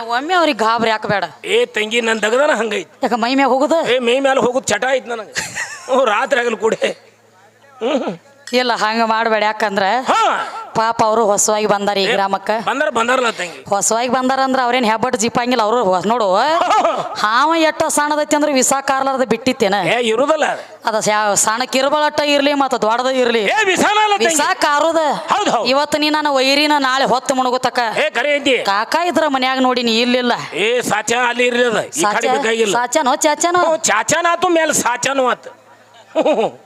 ಒಮ್ಮೆ ಅವ್ರಿಗೆ ಗಾಬರಿ ಹಾಕಬೇಡ. ಏ ತಂಗಿ ನನ್ ದಗದನ ಹಂಗೈತಿ. ಯಾಕ ಮೈ ಮ್ಯಾಗ ಹೋಗುದ? ಏ ಮೈ ಮೇಲೆ ಹೋಗುದು ಚಟ ಐತ್ ನನಗೆ. ರಾತ್ರಿ ಆಗಲ್ ಕೂಡೆ. ಹ್ಮ್ ಇಲ್ಲ ಹಂಗ ಮಾಡಬೇಡ ಯಾಕಂದ್ರೆ ಹಾ. ಪಾಪ ಅವರು ಹೊಸವಾಗಿ ಬಂದಾರ ಈ ಗ್ರಾಮಕ್ಕ. ಬಂದಾರ ಬಂದಾರಲ್ಲ ತಂಗಿ. ಹೊಸವಾಗಿ ಬಂದಾರ ಅಂದ್ರೆ ಅವ್ರೇನ್ ಹೆಬ್ಬಟ್ ಜೀಪಾಂಗಿಲ್ಲ ಅವರು ನೋಡು. ಹಾವ ಎಟ್ಟ ಸಣ್ಣದೈತಿ ಅಂದ್ರೆ ವಿಸಾ ಕಾರ್ಲಾರ್ದ ಬಿಟ್ಟಿತ್ತೇನ? ಏ ಇರುದಲ್ಲ ಅದು. ಸಣ್ಣಕ್ಕೆ ಸಣ್ಣಕ್ ಇರ್ಬಳಟ್ಟ ಇರ್ಲಿ ಮತ್ತ ದೊಡ್ಡದ ಇರ್ಲಿ. ವಿಸಾ ಕಾರುದ. ಇವತ್ತು ನೀ ನನ್ನ ವೈರಿನ ನಾಳೆ ಹೊತ್ತು ಐತಿ. ಕಾಕ ಇದ್ರ ಮನ್ಯಾಗ ನೋಡಿನಿ ಇರ್ಲಿಲ್ಲ. ಏ ಸಾಚ ಅಲ್ಲಿ ಇರ್ಲಿಲ್ಲ ಸಾಚನೋ ಚಾಚನೋ? ಚಾಚಾನ ಆತು ಮೇಲೆ ಸಾಚಾನು ಆತು.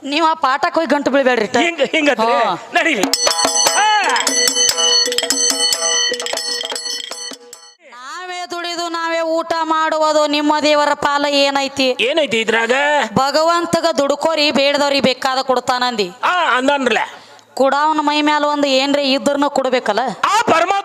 ನೀವ್ ಆ ಪಾಠಕ್ಕೆ ಹೋಗಿ ಗಂಟು ಬೀಳ್ಬೇಡ್ರಿ ಹಿಂಗ ಹಿಂಗ ಹಿಂಗತ್ರಿ? ಮಾಡುವುದು ನಿಮ್ಮ ದೇವರ ಪಾಲ ಏನೈತಿ? ಏನೈತಿ ಇದ್ರಾಗ? ಭಗವಂತಗ ದುಡ್ಕೋರಿ ಬೇಡದವ್ರಿ ಬೇಕಾದ ಕೊಡ್ತಾನಂದಿ. ಆ ಅಂದನ್ರಲ್ಲ ಕುಡಾವನ ಮೈ ಮ್ಯಾಲ ಒಂದು ಏನ್ರಿ ಇದ್ರನ್ನ ಕೊಡ್ಬೇಕಲ್ಲ? ಆ ಪರಮಾತ್ಮನ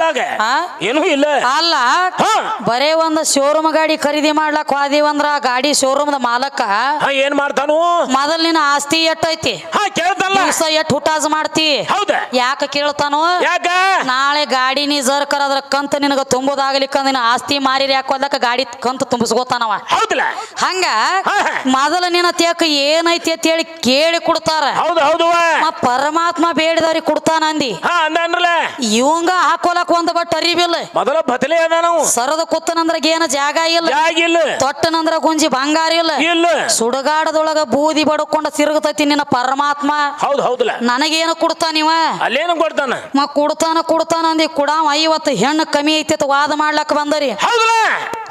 ಕೊಳಾಗ ಆ? ಏನೂ ಇಲ್ಲ. ಅಲ್ಲ ಹಾ. ಬರೇ ಒಂದು ಶೋರೂಮ್ ಗಾಡಿ ಖರೀದಿ ಮಾಡ್ಲಕ್ ಹೋದಿವಂದ್ರ ಆ ಗಾಡಿ ಶೋರೂಮ್ದ ಮಾಲಕ ಹಾ ಏನ್ ಮಾಡ್ತಾನು? ಮೊದಲ್ ನಿನ್ನ ಆಸ್ತಿ ಎಟ್ಟೈತಿ ಹಾ ಕೇಳ್ತಲ್ಲ. ದಿವಸ ಎಟ್ ಹುಟಾಜ್ ಮಾಡ್ತಿ? ಹೌದ. ಯಾಕ ಕೇಳ್ತಾನು? ಯಾಕ? ನಾಳೆ ಗಾಡಿ ನೀ ಜರ್ಕರ್ ಅದ್ರ ಕಂತ ನಿನಗ ತುಂಬುದಾಗ್ಲಿಕ್ಕ ನಿನ್ನ ಆಸ್ತಿ ಮಾರಿ ಹಾಕೋದಕ್ಕ ಗಾಡಿ ಕಂತ ತುಂಬಿಸ್ಕೋತಾನವ? ಹೌದಲ್ಲ ಹಂಗ ಹಾ. ಮೊದಲ ನಿನ್ನ ತೇಕ ಏನೈತಿ ಅಂತ ಹೇಳಿ ಕೇಳಿ ಕೊಡ್ತಾರ. ಹೌದು ಹೌದು ಮ ಪರಮಾತ್ಮ ಬೇಡಿದವ್ರಿಗೆ ಕೊಡ್ತಾನಂದಿ ಹಾ ಅಂದನ್ರಲ್ಲ ಇವಂಗ ಹಾಕೋಲಕ್ ಒಂದ್ ಬಟ್ ಅರಿವಿಲ್ಲ ಮೊದಲ ಬದಲೇ ಅದ ನಾವು. ಸರದ ಕುತ್ತನಂದ್ರ ಏನ ಜಾಗ ಇಲ್ಲ. ಜಾಗಿಲ್ಲ ತೊಟ್ಟನಂದ್ರ ಗುಂಜಿ ಬಂಗಾರ ಇಲ್ಲ. ಇಲ್ಲ. ಸುಡಗಾಡದೊಳಗ ಬೂದಿ ಬಡಕೊಂಡ ತಿರುಗತೈತಿ ನಿನ್ನ ಪರಮಾತ್ಮ. ಹೌದು ಹೌದಲ್ಲ ನನಗೇನು ಕೊಡ್ತಾನಿವ ಅಲ್ಲೇನು ಕೊಡ್ತಾನ? ಮ ಕೊಡ್ತಾನ ಕೊಡ್ತಾನ ಅಂದಿ ಕುಡಾವ ಐವತ್ತು ಹೆಣ್ಣು ಕಮ್ಮಿ ಐತಿ ಅಂತ ವಾದ ಮಾಡ್ಲಕ್ ಬಂದರಿ.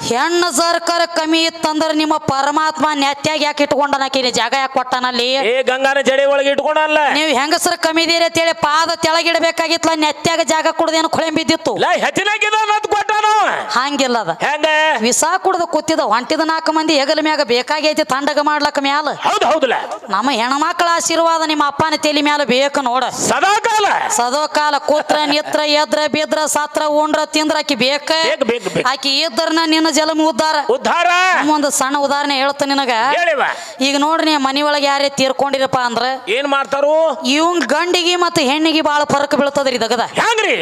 ಹೆಣ್ಣು ಸರ್ಕಾರ ಕಮ್ಮಿ ಇತ್ತಂದ್ರ ನಿಮ್ಮ ಪರಮಾತ್ಮ ನೆತ್ಯಾಗ ಯಾಕೆ ಇಟ್ಕೊಂಡನಕಿ ಜಾಗ ಯಾಕೆ ಕೊಟ್ಟಾನಲ್ಲಿ ಏ ಗಂಗಾನ ಜಡೆ ಒಳಗೆ ಇಟ್ಕೊಂಡಲ್ಲ. ನೀವು ಹೆಂಗಸರ ಕಮ್ಮಿ ಇದೀರಿ ಅಂತೇಳಿ ಪಾದ ತೆಳಗಿಡಬೇಕಾಗಿತ್ತಲ್ಲ ನೆತ್ತಾಗ ಜಾಗ ಕೊಡದೇನು ಕೊಳೆ ಬಿದ್ದಿತ್ತು ಅಂತ ಕೊಟ್ಟಾನ ಹಂಗಿಲ್ಲ ಅದ. ಹೆಂಗ? ವಿಸ ಕುಡ್ದು ಕೂತಿದ ಹೊಂಟಿದ ನಾಲ್ಕು ಮಂದಿ ಹೆಗಲ ಮ್ಯಾಗ ಬೇಕಾಗೈತಿ ತಂಡಗ ಮಾಡ್ಲಕ್ಕ ಮ್ಯಾಲ. ಹೌದು ಹೌದಲ್ಲ ನಮ್ಮ ಹೆಣ್ಮಕ್ಳ ಆಶೀರ್ವಾದ ನಿಮ್ಮ ಅಪ್ಪನ ತಲೆ ಮ್ಯಾಲ ಬೇಕು ನೋಡ. ಸದಾಕಾಲ. ಸದಾಕಾಲ ಸದೋ ಕಾಲ ಕೂತ್ರ ನಿತ್ರ ಎದ್ರ ಬಿದ್ರ ಸತ್ರ ಉಂಡ್ರ ತಿಂದ್ರ ಆಕಿ ಬೇಕ. ಬೇಕು ಬೇಕು ಬೇಕು ಆಕಿ ಇದ್ರನ ನಿನ್ನ ಜಲಮ ಉದ್ದಾರ. ಉದ್ಧಾರ ಒಂದು ಸಣ್ಣ ಉದಾಹರಣೆ ಹೇಳ್ತ ನಿನಗ. ಹೇಳಿವ. ಈಗ ನೋಡ್ರಿ ನೀ ಮನಿ ಒಳಗೆ ಯಾರೇ ತೀರ್ಕೊಂಡಿರಪ್ಪ ಅಂದ್ರ ಏನ್ ಮಾಡ್ತಾರು? ಇವಂಗ್ ಗಂಡಿಗೆ ಮತ್ತೆ ಹೆಣ್ಣಿಗೆ ಬಾಳ ಫರಕ್ ಬೀಳ್ತದ್ರಿ ದಗದ. ಹೆಂಗ್ರಿ?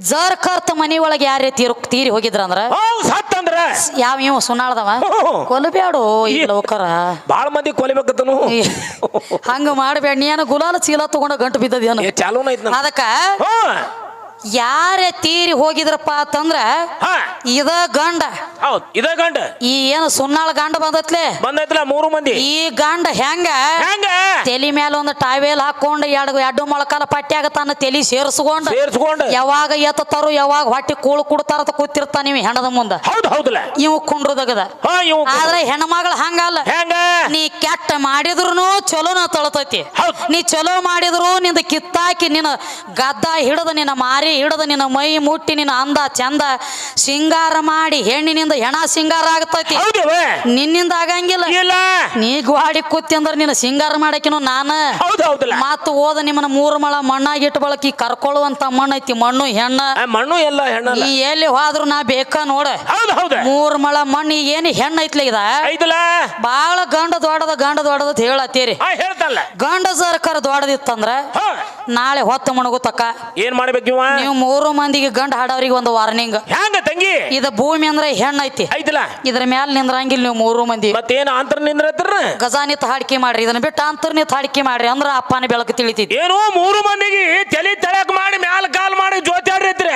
ಜರ್ ಕರ್ತ ಮನಿ ಒಳಗೆ ಯಾರೇ ತೀರ್ ತೀರಿ ಹೋಗಿದ್ರ ಅಂದ್ರ? ಸತ್ತಂದ್ರ ಯಾವ ಇವ ಸುನಾಳ್ದವ? ಹ್ಮ್. ಈ ಲೋಕರ. ಬಾಳ ಮಂದಿ ಕೊಲಿಬೇಕತ್ತನು. ಈ ಹಂಗ ಮಾಡಬೇಡ ನೀನು ಗುಲಾಲ ಚೀಲ ತಗೊಂಡ ಗಂಟು ಬಿದ್ದದೇನು ಚಾಲೂನ ಅದಕ್ಕ ಯಾರೇ ತೀರಿ ಹೋಗಿದ್ರಪ್ಪ ಅಂತಂದ್ರ ಹಾ. ಇದ ಗಂಡ. ಹೌದ್ ಇದ ಗಂಡ. ಈ ಏನು ಸುನ್ನಾಳ ಗಂಡ ಬಂದತ್ಲೆ? ಬಂದೈತಲ್ಲ ಮೂರು ಮಂದಿ. ಈ ಗಂಡ ಹೆಂಗ? ಹೆಂಗ? ತಲಿ ಮೇಲೆ ಒಂದು ಟಾವೆಲ್ ಹಾಕೊಂಡು ಎರಡು ಎರಡು ಮೊಳಕಾಲ ಪಟ್ಟ್ಯಾಗ ತನ್ನ ತಲಿ ಸೇರಿಸ್ಕೊಂಡು ಸೇರ್ಸ್ಕೊಂಡ. ಯಾವಾಗ ಎತ್ತತಾರೋ ಯಾವಾಗ ಹೊಟ್ಟಿ ಕೂಳು ಕುಡ್ತಾರ ಅಂತ ಕೂತಿರ್ತಾನ ನೀವು ಹೆಣದ ಮುಂದ. ಇವು ಹೌದಲ್ಲ ಇವ್ ಕುಂಡ್ರದಗದ. ಹಾ ಇವ್ ಆದ್ರೆ ಹೆಣ್ಮಗಳು ಹಂಗಲ್ಲ ಹೆಂಗ? ನೀ ಕೆಟ್ಟ ಮಾಡಿದ್ರು ಚಲೋನ ತಳತೈತಿ. ಹೌದ್. ನೀ ಚಲೋ ಮಾಡಿದ್ರು ನಿಂದ ಕಿತ್ತಾಕಿ ನಿನ್ನ ಗದ್ದ ಹಿಡದ ನಿನ್ನ ಮಾರಿ ಹಿಡದ ನಿನ್ನ ಮೈ ಮುಟ್ಟಿ ನಿನ್ನ ಅಂದ ಚಂದ ಸಿಂಗಾರ ಮಾಡಿ ಹೆಣ್ಣಿನಿಂದ ಹೆಣ ಸಿಂಗಾರ ಆಗತೈತಿ. ನಿನ್ನಿಂದ ಆಗಂಗಿಲ್ಲ. ಇಲ್ಲ. ನೀ ಗ್ವಾಡಿ ಕೂತಿ ಅಂದ್ರ ನಿನ್ನ ಸಿಂಗಾರ ಮಾಡಕಿನ ನಾನ. ಹೌದು ಹೌದಲ್ಲ. ಮತ್ತ ಓದ ನಿಮ್ಮನ್ನ ಮೂರು ಮಳ ಮಣ್ಣಾಗಿಟ್ಟು ಬಳಕಿ ಕರ್ಕೊಳ್ಳುವಂತ ಮಣ್ಣು ಐತಿ ಮಣ್ಣು ಹೆಣ್ಣ. ಆ, ಮಣ್ಣು ಎಲ್ಲ ಹೆಣ್ಣಲ್ಲ. ನೀ ಎಲ್ಲಿ ಹೋದ್ರು ನಾ ಬೇಕ ನೋಡ. ಹೌದು ಹೌದ. ಮೂರ್ ಮಳ ಮಣ್ಣು ಈಗ ಏನು ಹೆಣ್ಣ ಐತ್ಲ ಇದ? ಐದಲ್ಲ ಬಾಳ ಗಂಡ ದೊಡ್ಡದ ಗಂಡ ದೊಡ್ಡದ ಅಂತ ಹೇಳತ್ತೀರಿ. ಆ ಹೇಳ್ತಲ್ಲ. ಗಂಡ ಸರ್ಕಾರ ದೊಡ್ಡದಿತ್ತಂದ್ರ ಹಾ ನಾಳೆ ಹೊತ್ತು ಮುಣಗುತ್ತಕ್ಕ ಏನ್ ಮಾಡ್ಬೇಕು ಇವ? ನೀವು ಮೂರು ಮಂದಿಗೆ ಗಂಡ ಹಾಡೋರಿಗೆ ಒಂದು ವಾರ್ನಿಂಗ್ ಹೆಂಗ ತಂಗಿ? ಇದು ಭೂಮಿ ಅಂದ್ರೆ ಹೆಣ್ಣು ಐತಿ. ಐತಿಲ್ಲ? ಇದ್ರ ಮ್ಯಾಲ ನಿಂದ್ರಂಗಿಲ್ಲ ನೀವು ಮೂರು ಮಂದಿ. ಮತ್ತೇನು ಅಂತರ್ ನಿಂದ್ರತ್ರ? ಗಜಾನಿತ್ ಹಾಡಿಕೆ ಮಾಡ್ರಿ. ಇದನ್ನ ಬಿಟ್ಟು ಅಂತರ್ನಿತ್ ಹಾಡಿಕೆ ಮಾಡ್ರಿ ಅಂದ್ರ ಅಪ್ಪನ ಬೆಳಕು ತಿಳಿತೈತಿ. ಏನೋ ಮೂರು ಮಂದಿಗೆ ತಲೆ ತಳಕ್ ಮಾಡಿ ಮ್ಯಾಲ ಕಾಲ್ ಮಾಡಿ ಜೋತಿ ಆಡ್ರಿತ್ರಿ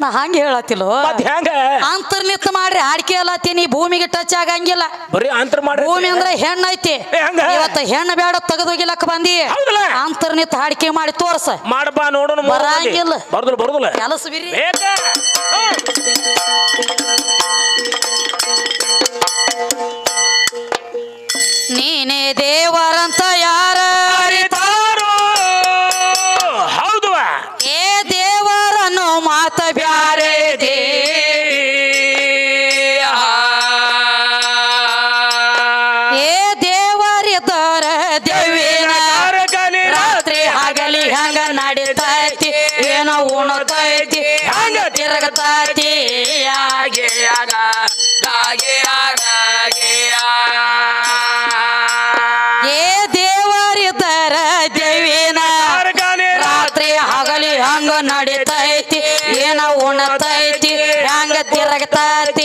ನಾ ಹಂಗೆ ಹೇಳತ್ತಿಲ್ಲ? ಮತ್ ಹೆಂಗ? ಅಂತರ್ನಿತ್ ಮಾಡ್ರಿ ಹಾಡಿಕೆ ಅಲ್ಲತ್ತೀನಿ ಭೂಮಿಗೆ ಟಚ್ ಆಗಂಗಿಲ್ಲ. ಬರೀ ಅಂತರ್ ಮಾಡ್ರಿ ಭೂಮಿ ಅಂದ್ರೆ ಹೆಣ್ಣು ಐತಿ. ಏ, ಹಂಗ? ಇವತ್ತ ಹೆಣ್ಣು ಬೇಡ ತೆಗೆದೋಗಿಲಕ್ಕ ಬಂದಿ. ಹೌದಲ್ಲ? ಅಂತರ್ನಿತ್ ಹಾಡಿಕೆ ಮಾಡಿ ತೋರ್ಸ. ಮಾಡಪ್ಪ ನೋಡೋಣ. ಬರಂಗಿಲ್ಲ. ಬರ್ದಲ್ಲ ಬರ್ದಲ್ಲ ಕೆಲಸ ಬಿರಿ. ಬೇಕ. ನೀನೇ ದೇವರಂತ ನಡಿತೈತಿ ಏನ ಉಣತೈತಿ ಹ್ಯಾಂಗ ತಿರಗತತಿ.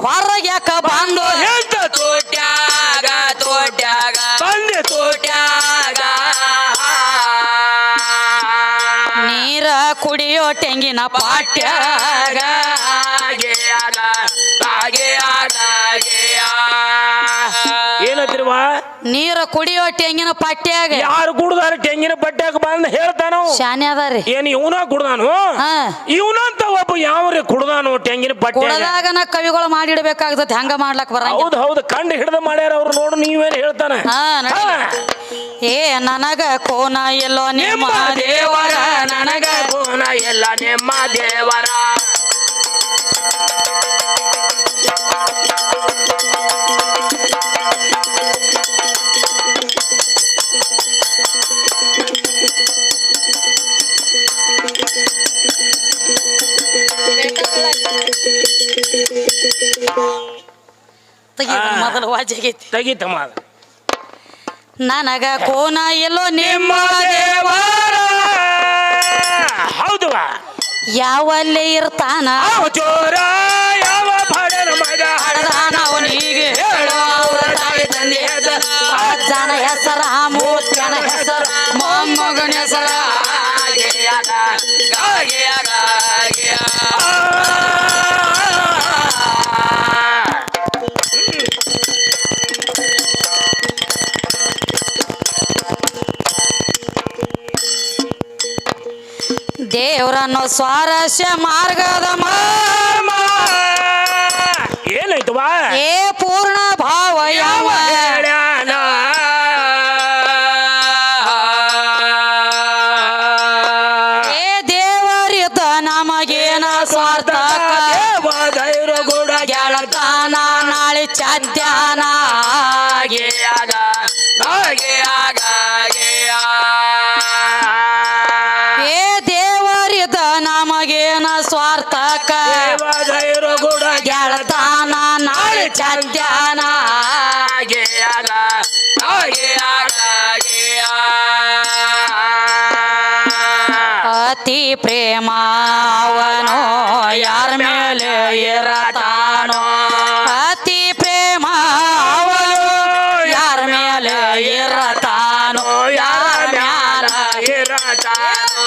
ಹೊರಗ್ಯಾಕ ಬಂದು ಹೇಳ್ತ ತೋಟ್ಯಾಗ ತೋಟ್ಯಾಗ ಬಂದೆ ತೋಟ್ಯಾಗ. ನೀರ ಕುಡಿಯೋ ತೆಂಗಿನ ಪಾಟ್ಯಾಗ. ಏನಂತಿರುವ ನೀರ ಕುಡಿಯೋ ತೆಂಗಿನ ಪಟ್ಟಿಯಾಗ. ಯಾರು ಕುಡ್ದಾರ ತೆಂಗಿನ ಪಟ್ಟಿಯಾಗ ಬಂದ ಹೇಳ್ತಾನೋ? ಶಾನೆ ಅದಾರಿ ಏನ್ ಇವನ ಕುಡ್ದಾನು? ಹಾ. ಇವನಂತ ಒಬ್ಬ ಯಾವ್ರಿ ಕುಡ್ದಾನು ತೆಂಗಿನ ಪಟ್ಟಿಯಾಗ? ಕುಡದಾಗನ ಕವಿಗಳು ಮಾಡಿಡ್ಬೇಕಾಗ್ತದೆ ಹಂಗ ಮಾಡ್ಲಕ್ ಬರ ಹೌದು ಹೌದು ಕಂಡು ಹಿಡ್ದ ಮಾಡ್ಯಾರ ಅವ್ರು ನೋಡು ನೀವೇನ್ ಹೇಳ್ತಾನೆ. ಏ ನನಗ ಕೋನ ಎಲ್ಲೋ ನಿಮ್ಮ ದೇವರ. ನನಗ ಕೋನ ಎಲ್ಲ ನಿಮ್ಮ ದೇವರ. ಮೊದಲು ವಾಜಾಗೈತಿ ತೆಗಿತಮ್ಮ ಅದು. ನನಗ ಕೋನ ಎಲ್ಲೋ ನಿಮ್ಮ ನಿಮ್ಮ ದೇವರ. ಹೌದು ಯಾವಲ್ಲಿ ಇರ್ತಾನ? ಚೋರ ಯಾವ ಬಡನ ಮಗ ಹಡದಾನ ಅವನಿಗೆ ಹೇಳು ಅವ್ರ ತಾಯಿ ತಂದೆ ಹೆಸರ. ಅಜ್ಜನ ಹೆಸರ ಮೂರ್ತಿಯನ ಹೆಸರ ಮೊಮ್ಮಗನ ಹೆಸರ. ಗಾಗೆಯ ದೇವ್ರನ್ನು ಸ್ವಾರಸ್ಯ ಮಾರ್ಗದ ಏನಾಯ್ತು ಬಾ ಏ ಪೂರ್ಣ ಭಾವ ಯಾವ? ಏ ದೇವರಿತ ನಮಗೇನ ಸ್ವಾರ್ಥಕ ದೇವದೈರು ಗುಡ ಗೆಳತಾನ ನಾಳೆ ಚಾದ್ಯಾನ. ಇರತಾನೋ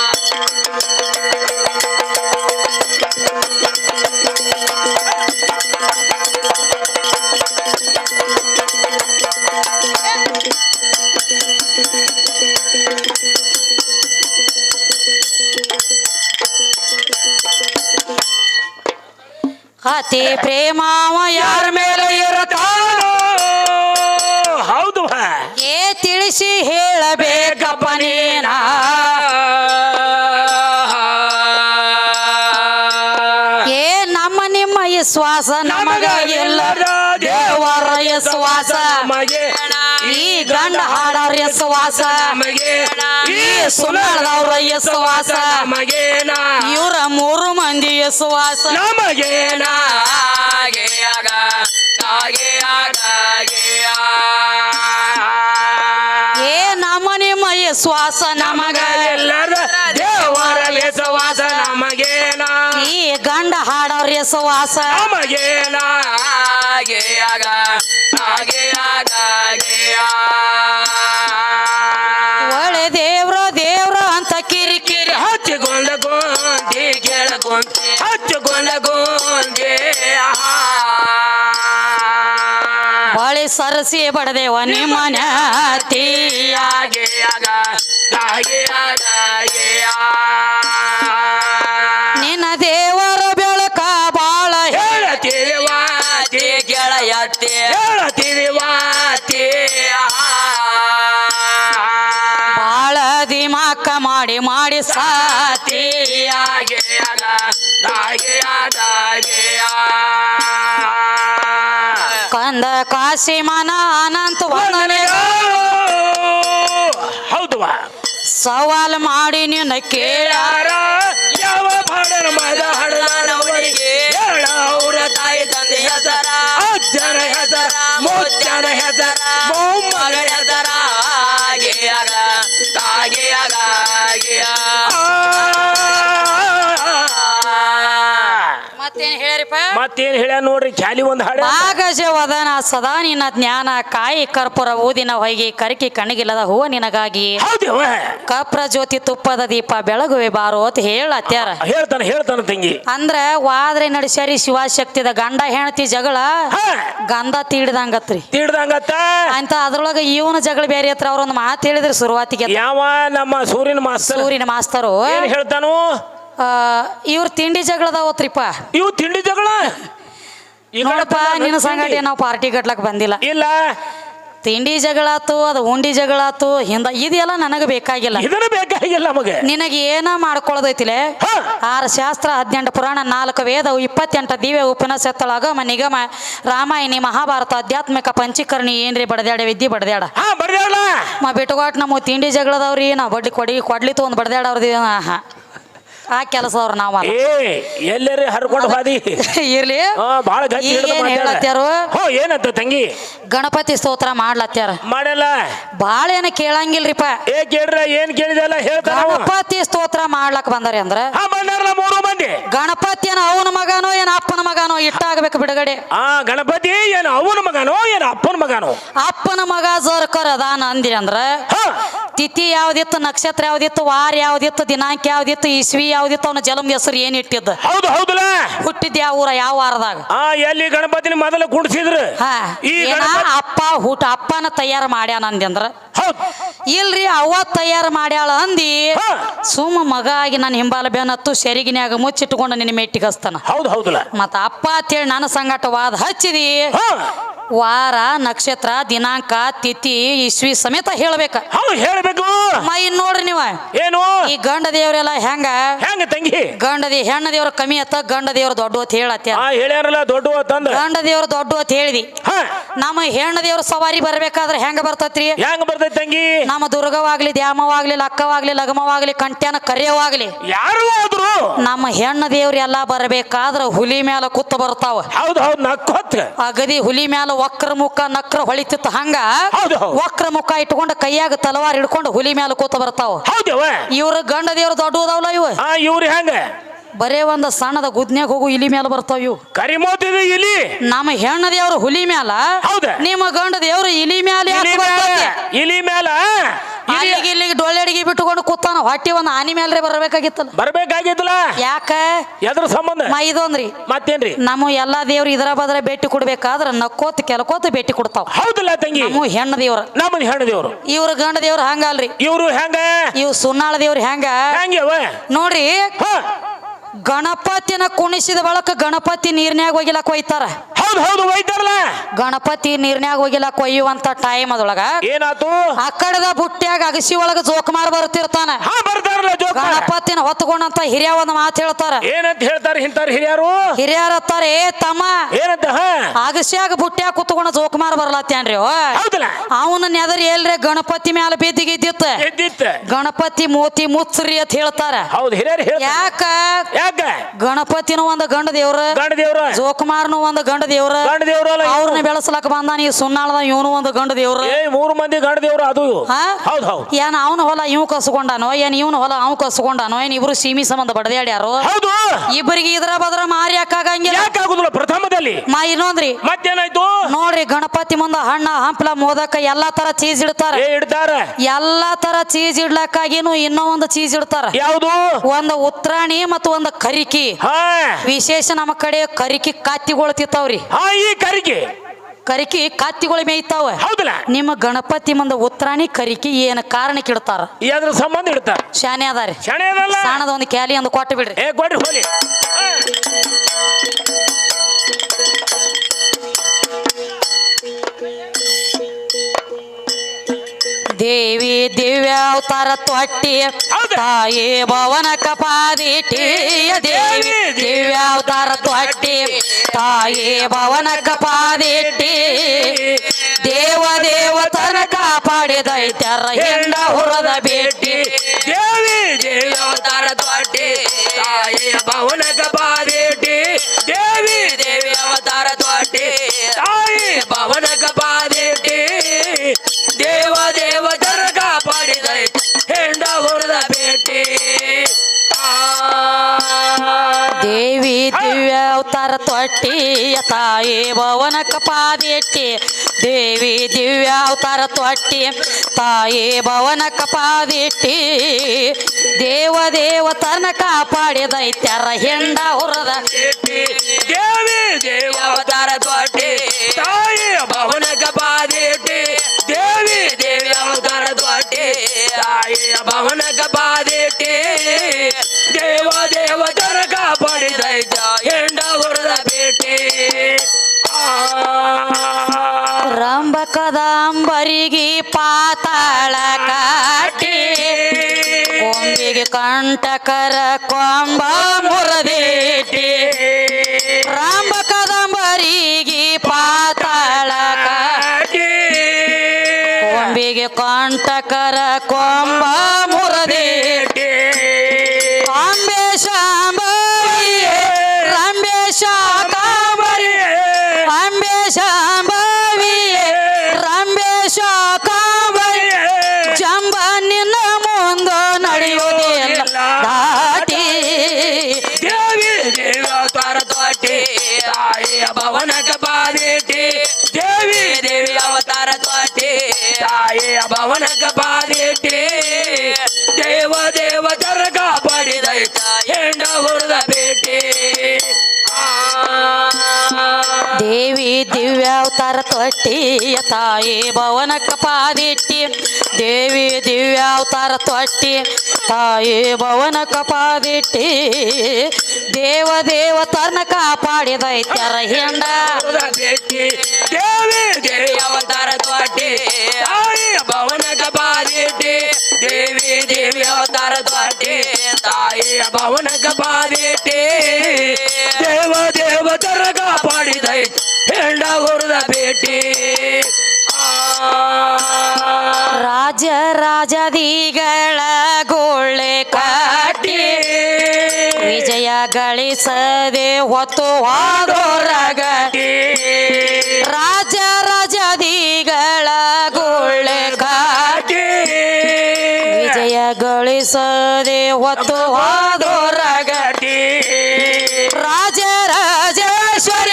ಅತಿ ಪ್ರೇಮ ವಿಶ್ವಾಸ ನಮಗ ಇಲ್ಲ. ದೇವರ ನಮಗೆ. ಈ ಗಂಡ ಹಾಡಾರ ವಿಶ್ವಾಸ. ನಮಗೆ. ಈ ಸುಳ್ಳದವ್ರ ವಿಶ್ವಾಸ. ಇವರ ಮೂರು ಮಂದಿ ಯಸ್ವಾಸ ನಮಗೇನ. ಏ ನಮ್ಮ ನಿಮ್ಮ ವಿಶ್ವಾಸ ಆ. ಒಳ್ಳೆ ದೇವ್ರ ದೇವ್ರ ಅಂತ ಕಿರಿಕಿರಿ ಹಚ್ಚಿಕೊಂಡ ಗೋಂದಿ ಕೆಳಗೊಂದಿ ಹಚ್ಚಿಕೊಂಡ ಗೋಂದಿ ಬಳಿ ಸರಸಿ ಬಡದೇವ, ನಿಮ್ಮ ನ್ಯಾತಿಯ ಮಾಡಿ ಮಾಡಿ ಸಾತಿ ಹಾಗೆ ಆಗ ಹಾಗೆ ಆಗ ಹಾಗೆ ಆ. ಕಂದ ಕಾಶಿ ಮನ ಅನಂತ ಹೌದು ಸವಾಲ್ ಮಾಡಿ ನಿನ್ನ ಕೇಳಾರ ಯಾವ ಬಾಡನ ಮದ ಹಡದವರಿಗೆ ಹೇಳ. ಅವರ ತಾಯಿ ತಂದೆ ಹೆಸರ. ಅಜ್ಜನ ಹೆಸರ ಮುಚ್ಚನ ಹೆಸರ ಮೊಮ್ಮಗಳ ಮತ್ತೇನ್ ಹೇಳ ಮತ್ತೇನ್ ಹೇಳ್ಯ ನೋಡ್ರಿ ಖ್ಯಾಲಿ ಒಂದ್ ಹಾಡ ವದನ ಸದಾ ನಿನ್ನ ಜ್ಞಾನ ಕಾಯಿ ಕರ್ಪೂರ ಊದಿನ ಹೊಯ್ಗೆ ಕರಿಕೆ ಕಣ್ಣಿಗಿಲ್ಲದ ಹೂವ ನಿನಗಾಗಿ. ಹೌದೇವ ಕಪ್ರ ಜ್ಯೋತಿ ತುಪ್ಪದ ದೀಪ ಬೆಳಗುವೆ ಬಾರೋ ಅಂತ ಹೇಳತ್ಯಾರ ಹೇಳ್ತಾನೆ ಹೇಳ್ತಾನೆ ತಂಗಿ. ಅಂದ್ರ ವಾದ್ರೆ ನಡೆಸ್ಯಾರಿ ಶಿವಶಕ್ತಿದ ಗಂಡ ಹೆಣತಿ ಜಗಳ ಗಂಧ ತೀಡ್ದಂಗತ್ರಿ. ತಿಳ್ದಂಗತ್ತ ಅಂತ ಅದ್ರೊಳಗ ಇವನ ಜಗಳ ಬೇರೆ ಹತ್ರ ಅವ್ರೊಂದು ಮಾತು ಹೇಳಿದ್ರಿ ಶುರುವಾತಿಗೆ ಯಾವ ನಮ್ಮ ಸೂರ್ಯನ ಮಾಸ್ತರ್? ಸೂರ್ಯನ ಮಾಸ್ತರು. ಏನ್ ಹೇಳ್ತಾನು? ಇವ್ರ ತಿಂಡಿ ಜಗಳದಾವತ್ರಿಪ್ಪ ಇವು ತಿಂಡಿ ಜಗಳ? ಈ ಕಡೆ ನೋಡಪ್ಪ ತಿಂಡಿ. ನಿನ್ನ ಸಂಗಟಿ ನಾವು ಪಾರ್ಟಿ ಕಟ್ಲಕ್ ಬಂದಿಲ್ಲ. ಇಲ್ಲ. ತಿಂಡಿ ಜಗಳಾತು ಅದು ಉಂಡಿ ಜಗಳಾತು ಹಿಂದ ಇದೆಲ್ಲ ನನಗೆ ಬೇಕಾಗಿಲ್ಲ. ಇದನ್ನ ಬೇಕಾಗಿಲ್ಲ ನಮಗೆ. ನಿನಗೆ ಏನ ಮಾಡ್ಕೊಳ್ಳೋದೈತಿಲೆ ಆರ ಆರು ಶಾಸ್ತ್ರ ಹದಿನೆಂಟು ಪುರಾಣ ನಾಲ್ಕು ವೇದ ಇಪ್ಪತ್ತೆಂಟು ದಿವ್ಯ ಉಪನಿಷತ್ತಳ ಅಗಮ ನಿಗಮ ರಾಮಾಯಣಿ ಮಹಾಭಾರತ ಆಧ್ಯಾತ್ಮಿಕ ಪಂಚೀಕರಣಿ ಏನ್ರಿ ಬಡದ್ಯಾಡ ವಿದ್ಯೆ ಬಡದ್ಯಾಡ? ಹಾ ಮ ಬಿಟ್ಟುಕೊಟ್ಟು ನಮ್ಮ ತಿಂಡಿ ಜಗಳದವ್ರಿ ನಾವು ಬಡ್ಡಿ ಕೊಡಿ ಕೊಡ್ಲಿ ತೊಗೊಂಡು ಬಡದ್ಯಾಡವ್ರದಿ ಹಾ ಆ ಕೆಲಸದವ್ರು ನಾವ ಏ ಎಲ್ಲರೇ ಹರ್ಕೊಂಡು ಹಾದಿ. ಇರ್ಲಿ. ಹಾ ಬಾಳ ಗಟ್ಟಿ ಹಿಡ್ದು ಮಾತಾಡ. ಹೇಳತ್ಯಾರು? ಹೋ ಏನಂತ ತಂಗಿ? ಗಣಪತಿ ಸ್ತೋತ್ರ ಮಾಡ್ಲತ್ಯಾರ. ಮಾಡಲ್ಲ. ಬಾಳ ಏನ ಕೇಳಂಗಿಲ್ರಿಪ್ಪ. ಏ ಕೇಳ್ರ ಏನ್ ಕೇಳಿದಲ್ಲ ಹೇಳ್ತಾರ. ಗಣಪತಿ ಸ್ತೋತ್ರ ಮಾಡ್ಲಕ್ ಬಂದ್ರಿ ಅಂದ್ರ ಹಾ ಅವನು ಮೂರು ಮಂದಿ. ಗಣಪತಿಯನ ಅವನ ಮಗನೋ ಇಟ್ಟಾಗಬೇಕು ಬಿಡುಗಡೆ? ಆ ಗಣಪತಿ ಏನು ಅವನ ಮಗನೋ ಏನು ಅಪ್ಪನ ಮಗನೋ? ಅಪ್ಪನ ಮಗ ಜೋರ್ಕರ್ ಅದಾನ ಅಂದಿ ಅಂದ್ರ ತಿಥಿ ಯಾವ್ದಿತ್ತು ನಕ್ಷತ್ರ ಯಾವ್ದಿತ್ತು ವಾರ ಯಾವ್ದಿತ್ತು ದಿನಾಂಕ ಯಾವ್ದಿತ್ತು ಇಸ್ವಿ ಯಾವ್ದಿತ್ತು ಅವನ ಜಲಮ್ ಹೆಸರು ಏನ್ ಇಟ್ಟಿದ್ದ? ಹೌದು ಹೌದಲ್ಲ. ಹುಟ್ಟಿದ್ದ ಯಾವ ಊರ ಯಾವ ವಾರದಾಗ? ಆ ಎಲ್ಲಿ ಗಣಪತಿ ಮೊದಲು ಕುಣಿಸಿದ್ರು ಹಾ. ಈ ಏನ ಅಪ್ಪ ಹುಟ್ಟ ಅಪ್ಪನ ತಯಾರು ಮಾಡ್ಯಾನ ಅಂದಿ ಅಂದ್ರ? ಹೌದು. ಇಲ್ರಿ ಅವ್ವ ತಯಾರು ಮಾಡ್ಯಾಳ ಅಂದಿ ಹಾ. ಸುಮ್ಮ ಮಗ ಆಗಿ ನನ್ನ ಹಿಂಬಾಲ ಬೆನ್ನತ್ತು ಸೆರಿಗಿನ್ಯಾಗ ಮುಚ್ಚಿಟ್ಕೊಂಡು ನಿನ್ನ ಮೆಟ್ಟಿಗಸ್ತಾನ. ಹೌದು ಹೌದಲ್ಲ. ಮತ್ತ ಅಪ್ಪ ಅಂತೇಳಿ ನನ್ನ ಸಂಗಟ ವಾದ ಹಚ್ಚಿದಿ ವಾರ ನಕ್ಷತ್ರ ದಿನಾಂಕ ತಿಥಿ ಇಸ್ವಿ ಸಮೇತ ಹೇಳ್ಬೇಕ. ಹೌದು ಹೇಳ್ಬೇಕು. ಮೈ ನೋಡ್ರಿ ನೀವ. ಏನು? ಈ ಗಂಡ ದೇವ್ರೆಲ್ಲ ಹೆಂಗ? ಹೆಂಗ ತಂಗಿ? ಗಂಡ ದೇ ಹೆಣ್ಣ ದೇವ್ರ ಕಮ್ಮಿ ಅತ್ತ ಗಂಡ ದೇವ್ರ ದೊಡ್ಡ ಅಂತ ಹೇಳತ್ತೆ. ಆ ಹೇಳ್ಯಾರಲ್ಲ ದೊಡ್ಡ ಗಂಡ ದೇವ್ರ ದೊಡ್ಡ ಅಂತ ಹೇಳಿದಿ. ನಮ್ಮ ಹೆಣ್ಣ ದೇವ್ರ ಸವಾರಿ ಬರ್ಬೇಕಾದ್ರೆ ಹೆಂಗ ಬರ್ತೈತ್ರಿ? ಹೆಂಗ ಬರ್ತೈತಿ ತಂಗಿ? ನಮ್ಮ ದುರ್ಗವಾಗ್ಲಿ ದ್ಯಾಮವಾಗ್ಲಿ ಲಕ್ಕವಾಗ್ಲಿ ಲಗಮವಾಗ್ಲಿ ಕಂಟ್ಯಾನ ಕರಿಯವಾಗ್ಲಿ. ಯಾರು ನಮ್ಮ ಹೆಣ್ಣ ದೇವ್ರ ಎಲ್ಲಾ ಬರಬೇಕಾದ್ರೆ ಹುಲಿ ಮ್ಯಾಲ ಕುತ್ತ ಬರ್ತಾವ. ಹೌದು ಹೌದು ಅಗದಿ ಹುಲಿ ಮ್ಯಾಲ ವಕ್ರ ಮುಖ ನಕ್ರ ಹೊಳಿತಿತ್ತು ಹಂಗ ಹೌದು, ಹೌದು. ವಕ್ರ ಮುಖ ಇಟ್ಕೊಂಡು ಕೈಯಾಗ ತಲವಾರ್ ಹಿಡ್ಕೊಂಡು ಹುಲಿ ಮ್ಯಾಲ ಕೂತ ಬರ್ತಾವ. ಹೌದವ ಇವ್ರ ಗಂಡ ದೇವ್ರ ದೊಡ್ಡದವಲ್ಲ ಇವ? ಆ ಇವ್ರು ಹೆಂಗ? ಬರೇ ಒಂದ ಸಣ್ಣದ ಗುದ್ನ್ಯಾಗ ಹೋಗು ಇಲಿ ಮ್ಯಾಲ ಬರ್ತಾವ ಇವು. ಕರಿಮೋತಿದ ಇಲಿ. ನಮ್ಮ ಹೆಣ್ಣ ದೇವ್ರ ಹುಲಿ ಮ್ಯಾಲ ಹೌದ? ನಿಮ್ಮ ಗಂಡ ದೇವ್ರ ಇಲಿ ಮ್ಯಾಲ ಇಲಿ ಮ್ಯಾಲ ಬರ್ತೈತಿ? ಇಲಿ ಮ್ಯಾಲ ಇಲಿ ಅಲ್ಲಿಗೆ ಇಲ್ಲಿಗೆ ಬಿಟ್ಟುಕೊಂಡು ಕೂತಾನ ಹೊಟ್ಟಿ ಒಂದ್ ಆನಿ ಮೇಲ್ರಿ ಬರಬೇಕಾಗಿತ್ತಲ್ಲ. ಬರ್ಬೇಕಾಗಿತ್ತಲ್ಲ? ಯಾಕ? ಎದ್ರ ಸಂಬಂಧ? ಮಾ ಇದೊಂದ್ರಿ. ಮತ್ತೇನ್ರಿ? ನಮ್ಮ ಎಲ್ಲಾ ದೇವ್ರ ಇದ್ರ ಬದ್ರ ಭೇಟಿ ಕೊಡ್ಬೇಕಾದ್ರ ನಕ್ಕೋತ್ ಕೆಲ್ಕೋತ್ ಭೇಟಿ ಕೊಡ್ತಾವ. ಹೌದಲ್ಲ ತಂಗಿ. ನಮ್ಮ ಹೆಣ್ಣ ದೇವ್ರ. ನಮ್ಮ ಹೆಣ್ಣು ದೇವ್ರು. ಇವ್ರ ಗಂಡ ದೇವ್ರ ಹಂಗಲ್ರಿ. ಇವ್ರು ಹೆಂಗ? ಇವ್ ಸುನ್ನಾಳ ದೇವ್ರ ಹೆಂಗ? ಹೆಂಗ್ಯವ? ನೋಡ್ರಿ. ಗಣಪತಿನ ಕುಣಿಸಿದ ಬಳಕ ಗಣಪತಿ ನೀರ್ನ್ಯಾಗ ಹೋಗಿಲ್ಲ ಕೊಯ್ತಾರ. ಹೌದು ಹೌದು ಒಯ್ತಾರಲ್ಲ. ಗಣಪತಿ ನೀರ್ನ್ಯಾಗ ಹೋಗಿಲ್ಲ ಕೊಯ್ಯುವಂತ ಟೈಮ್ ಅದೊಳಗ ಏನಾತು? ಆ ಕಡೆದ ಬುಟ್ಟ್ಯಾಗ ಅಗಸಿ ಒಳಗ ಜೋಕುಮಾರ್ ಬರ್ತಿರ್ತಾನ. ಹಾ ಬರ್ತಾರಲ್ಲ ಜೋಕ ಗಣಪತಿನ ಹೊತ್ಕೊಂಡಂತ ಹಿರಿಯ ಒಂದ್ ಮಾತು ಹೇಳ್ತಾರ. ಏನಂತ ಹೇಳ್ತಾರ ಇಂತಾರ ಹಿರಿಯರು? ಹಿರಿಯರ ಹತ್ತಾರ ಏ ತಮ್ಮ ಏನಂತ ಹಾ? ಅಗಸ್ಯಾಗ ಬುಟ್ಟ್ಯಾಗ ಕುತ್ಕೊಂಡ ಜೋಕುಮಾರ್ ಬರ್ಲತ್ತೇನ್ರಿ ಹೌದಲ್ಲ? ಅವನ ನೆದರಿ ಎಲ್ರಿ ಗಣಪತಿ ಮ್ಯಾಲ ಬಿದ್ದಿಗಿದ್ದಿತ್ತ ಎದ್ದಿತ್ತ. ಗಣಪತಿ ಮೋತಿ ಮುತ್ಸ್ರಿ ಅಂತ ಹೇಳ್ತಾರ. ಹೌದು ಹಿರಿಯರು ಯಾಕ? ಯಾಕ? ಗಣಪತಿನ ಒಂದ್ ಗಂಡ ದೇವ್ರ ಗಂಡ ದೇವ್ರ ಜೋಕುಮಾರ್ನು ಒಂದ್ ಗಂಡ ದೇವ್ರ. ಗಂಡ ದೇವ್ರು ಅಲ್ಲ ಇವ್ರು. ಅವ್ರನ್ನ ಬೆಳೆಸ್ಲಕ್ ಬಂದಾನ ಈ ಸುನ್ನಾಳದ ಇವನು ಒಂದು ಗಂಡ ದೇವ್ರ. ಏ ಮೂರು ಮಂದಿ ಗಂಡ ದೇವ್ರು ಅದು ಹಾ? ಹೌದು ಹೌದು. ಏನ್ ಅವನ ಹೊಲ ಇವ್ ಕಸ್ಕೊಂಡಾನೋ ಏನ್ ಇವನ ಹೊಲ ಅವ್ ಕಸ್ಕೊಂಡಾನೋ ಏನ್ ಇಬ್ರು ಸೀಮಿ ಸಂಬಂಧ ಬಡದ್ಯಾಡ್ಯಾರು ಹೌದು. ಇಬ್ಬರಿಗೆ ಇದ್ರ ಬದ್ರ ಮಾರಿ ಹಾಕಾಗಂಗಿಲ್ಲ ಪ್ರಥಮದಲ್ಲಿ. ಮಾ ಇನ್ನೊಂದ್ರಿ. ಮತ್ತೇನಾಯ್ತು ನೋಡ್ರಿ ಗಣಪತಿ ಮುಂದ ಹಣ್ಣ ಹಂಪ್ಲ ಮೋದಕ ಎಲ್ಲಾ ತರ ಚೀಸ್ ಇಡ್ತಾರ. ಏ ಇಡ್ತಾರ ಎಲ್ಲಾ ತರ ಚೀಸ್ ಇಡ್ಲಕ್ಕಾಗಿನು ಇನ್ನೂ ಒಂದು ಚೀಸ್ ಇಡ್ತಾರ. ಯಾವುದು? ಒಂದು ಉತ್ರಾಣಿ ಮತ್ತು ಒಂದು ಕರಿಕಿ. ಹಾ. ವಿಶೇಷ ನಮ್ಮ ಕಡೆ ಕರಿಕಿ ಕಾತಿಗಳು ತಿಂತಾವ್ರಿ ಹಾ ಈ ಕರಿಗೆ ಕರಿಕಿ ಕಾತಿಗಳು ಮೇಯ್ತಾವ ಹೌದಲ್ಲ? ನಿಮ್ಮ ಗಣಪತಿ ಮುಂದ ಉತ್ತರಾಣಿ ಕರಿಕಿ ಏನ ಕಾರಣಕ್ಕೆ ಇಡ್ತಾರ? ಸಂಬಂಧ ಇಡ್ತಾರ. ಶಾನೆ ಅದಾರಿ ಶಣೆ ಅದಲ್ಲ? ಸಾಣದ ಒಂದು ಕ್ಯಾಲಿ ಒಂದು ಕೊಟ್ಟು ಬಿಡ್ರಿ. ಏ ಕೊಡ್ರಿ ಹೋಲಿ. ದೇವಿ ದಿವ್ಯಾವತಾರ ತೊಟ್ಟಿ ತಾಯಿ ಭವನ ಕಪಾದಿಟಿ ದೇವಿ ದಿವ್ಯಾವತಾರ ತೊಟ್ಟಿ ತಾಯಿ ಭವನ ಕಪಾದಿಟ್ಟಿ ದೇವ ದೇವತನ ಕಾಪಾಡಿದೈತರ ಹೆಂಡ ಹುರದ ಭೇಟಿ. ದೇವಿ ದೇವ್ಯಾವತಾರ ತೊಟ್ಟಿ ತಾಯಿ ಭವನ ಕಪಾ ತೊಟ್ಟಿ ತಾಯಿ ಭವನ ಕಪಾದಿಟ್ಟಿ ದೇವಿ ದಿವ್ಯ ಅವತಾರ ತೊಟ್ಟಿ ತಾಯಿ ಭವನ ಕಪಾದಿಟ್ಟಿ ದೇವ ದೇವತನ ಕಾಪಾಡಿದೈತ್ಯಾರ ಹೆಂಡ ಹುರದ. ದೇವಿ ದೇವ ಅವತಾರ ತ್ವಾಟಿ ತಾಯಿ ಭವನ ಕಪಾದೇಟಿ ಕದಂಬರಿಗೆ ಪಾತಾಳ ಕಾಟಿ, ಕೊಂಬಿಗೆ ಕಂಟಕರ ಕೊಂಬ ಮುರದೇಟಿ. ರಾಮ ಕದಂಬರಿಗೆ ಪಾತಾಳ ಕಾಟಿ, ಕೊಂಬಿಗೆ ಕಂಟಕರ ಕೊಂಬ ಮುರದೇಟಿ. ತಾಯಿಯ ಭವನಕ ಬಾದೇಟಿ ದೇವ ದೇವ ದರ್ಗ ಕಾಪಾಡಿದೈತ ದೇವಿ ದಿವ್ಯಾವತಾರ ತೊಟ್ಟಿ ತಾಯಿ ಭವನ ಕಪಾದಿಟ್ಟಿ ದೇವಿ ದಿವ್ಯಾವತಾರ ತೊಟ್ಟಿ ತಾಯಿ ಭವನ ಕಪಾದಿಟ್ಟಿ ದೇವ ದೇವತರ್ನ ಕಾಪಾಡಿದೈತ್ಯರ ಹೆಂಡ. ದೇವಿ ದೇವಿ ಅವತಾರ ತಾಯಿ ತಾಯಿಯ ಭವನಕ ಬಾದೇಟಿ ದೇವಿ ದೇವಿ ಅವತಾರ ತ್ವಾಟಿ ತಾಯಿಯ ಭವನಕ ಬಾದೇಟಿ ದೇವ ದೇವ ತರ ಕಾಪಾಡಿದೈತ್ ಹೆಂಡ ಹೊರದ ಭೇಟಿ. ರಾಜ ರಾಜದಿಗಳ ಗೋಳೆ ಕಾಟಿ. ವಿಜಯ ಗಳಿಸದೆ ಹೊತ್ತು ಹೋದೋರಗ ರಾಜ ರಾಜದಿಗಳ ಗೋಳೆ ಕಾಟಿ. ವಿಜಯ ಗಳಿಸದೆ ಹೊತ್ತು ಹೋದೋರಗ ರಾಜ ರಾಜೇಶ್ವರಿಯೇ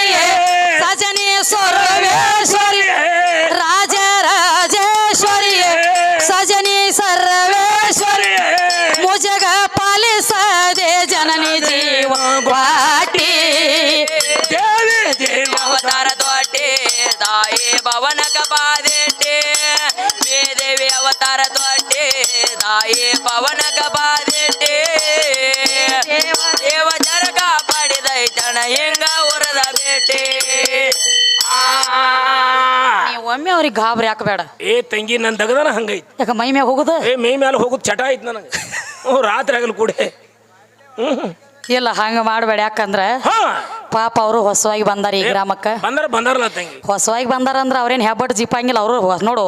ತಾಯಿ ಭವನ ದೇವ ದೇವ ಜರ ಕಾಪಾಡಿದೈತಣ ಹೆಂಗ ಉರದ ಬೇಟೆ. ಆ. ನೀವು ಒಮ್ಮೆ ಅವ್ರಿಗೆ ಗಾಬರಿ ಹಾಕಬೇಡ. ಏ ತಂಗಿ ನನ್ ತೆಗದನ ಹಂಗೈತಿ. ಯಾಕ ಮೈ ಮ್ಯಾಗ ಹೋಗುದ? ಏ ಮೈ ಮೇಲೆ ಹೋಗುದು ಚಟ ಐತ್ ನನಗೆ. ಹ್ಞೂ ರಾತ್ರಿ ಆಗಲು ಕೂಡೆ. ಹ್ಞೂ ಇಲ್ಲ ಹಂಗ ಮಾಡಬೇಡ ಯಾಕಂದ್ರ ಹಾ. ಪಾಪ ಅವರು ಹೊಸವಾಗಿ ಬಂದಾರ ಈ ಗ್ರಾಮಕ್ಕ. ಬಂದಾರ ಬಂದಾರಲ್ಲ ತಂಗಿ. ಹೊಸವಾಗಿ ಬಂದಾರ ಅಂದ್ರ ಅವ್ರೇನ್ ಹೆಬ್ಬಟ್ ಜಿಪ್ಪಂಗಿಲ್ಲ ಅವರು ನೋಡು.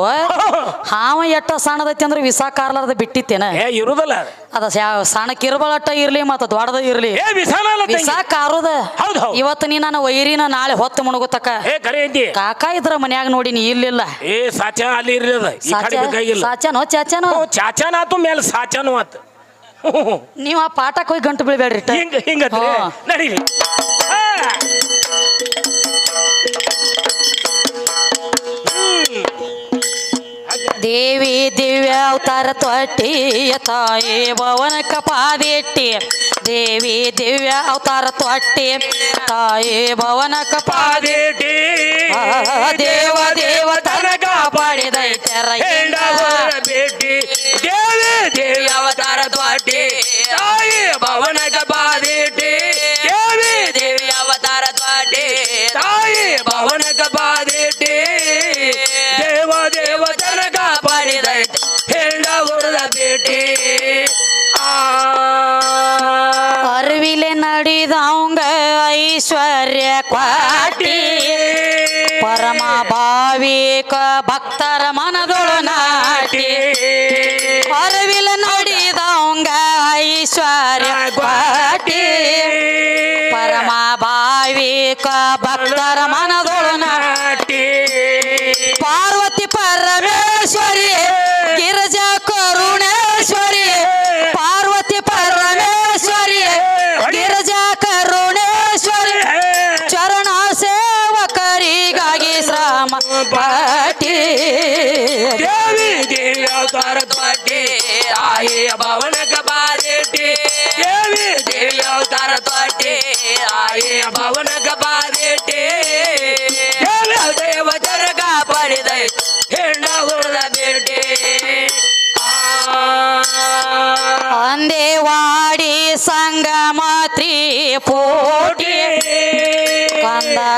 ಹಾವ ಎಟ್ಟ ಸಣ್ಣದೈತಿ ಅಂದ್ರೆ ವಿಸಾ ಕಾರ್ಲಾರ್ದ ಬಿಟ್ಟಿತ್ತೇನ? ಏ ಇರುದಲ್ಲ ಅದು. ಸ್ಯಾ- ಇರ್ಬಲಟ್ಟ ಇರ್ಲಿ ಮತ್ತ ದೊಡ್ಡದ ಇರ್ಲಿ. ವಿಸಾ ಕಾರುದ. ಇವತ್ತು ನೀ ನನ್ನ ವೈರಿನ ನಾಳೆ ಹೊತ್ತು ಮುಣಗುತ್ತಕ ಕಾಕ ಇದ್ರ ಮನ್ಯಾಗ ನೋಡಿ ನೀ ಇಲ್ಲಿಲ್ಲ ಏ ಸಾಚ ಅಲ್ಲಿ ಇರ್ಲಿಲ್ಲ ಸಾಚನೋ ಚಾಚನೋ? ಚಾಚಾನ ಆತು ಮೇಲೆ ಸಾಚಾನು ಆತು. ನೀವ್ ಆ ಪಾಠಕ್ಕೆ ಹೋಗಿ ಗಂಟು ಬೀಳ್ಬೇಡ್ರಿ ಹಿಂಗ ಹಿಂಗ ನಡೀಲಿ. ದೇವಿ ದಿವ್ಯ ಅವತಾರ ತೊಟ್ಟಿ, ತಾಯಿ ಭವನ ಕಪಾದಿಟ್ಟಿ. ದೇವಿ ದಿವ್ಯ ಅವತಾರ ತೊಟ್ಟಿ, ತಾಯಿ ಭವನ ಕಪಾದಿಟ್ಟಿ. ಪಾದೇಟಿ ದೇವ ದೇವ ತನಕ ಭೇಟಿ ದೇವಿ ದೇವಿ ಅರಿವಿಲೆ ನಡೆದವಂಗ ಐಶ್ವರ್ಯ ಕ್ವಾಟಿ. ಪರಮ ಭಾವಿಕ ಭಕ್ತರ ಮನದೊಳು ನಾಟಿ ದೇವಿ ದೇವಿ ಅವತಾರ ತ್ವಾಟಿ ಆಯೇ ಭವನ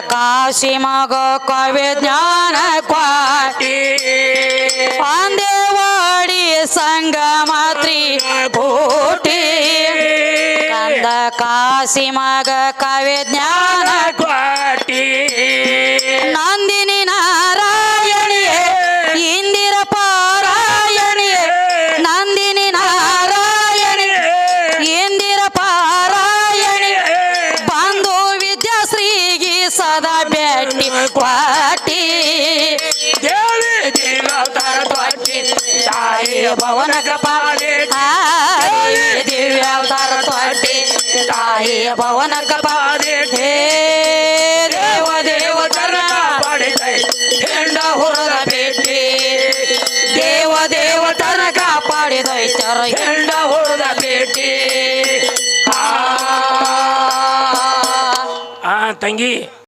ಕಾಶಿ ಮಗ ಕವಿ ಜ್ಞಾನ ಕ್ವಾಟಿ ಪಾಂದೇವಾಡಿ ಸಂಗಮಾತ್ರಿ ಕೋಟಿ ಕಂದ ಕಾಶಿ ಮಗ ಕವಿ ಜ್ಞಾನ ಕ್ವಾಟಿ ನಂದಿನಿ ನಾರಾಯಣಿಯೇ ಭವನ ಕಪಾಲೇಟಿ ದಿವ್ಯ ಅವತಾರ ತ್ವಾಟಿ ತಾಯಿಯ ಭವನ ಹೇ ದೇವ ದೇವತರ ಪಡೆದೈ ಹೆಂಡ ಹುರದ ಭೇಟಿ ದೇವ ದೇವತರ ಕಾಪಾಡಿದೈತರ ಹೆಂಡ ಹುರದ ಬೇಟಿ ಆ ತಂಗಿ.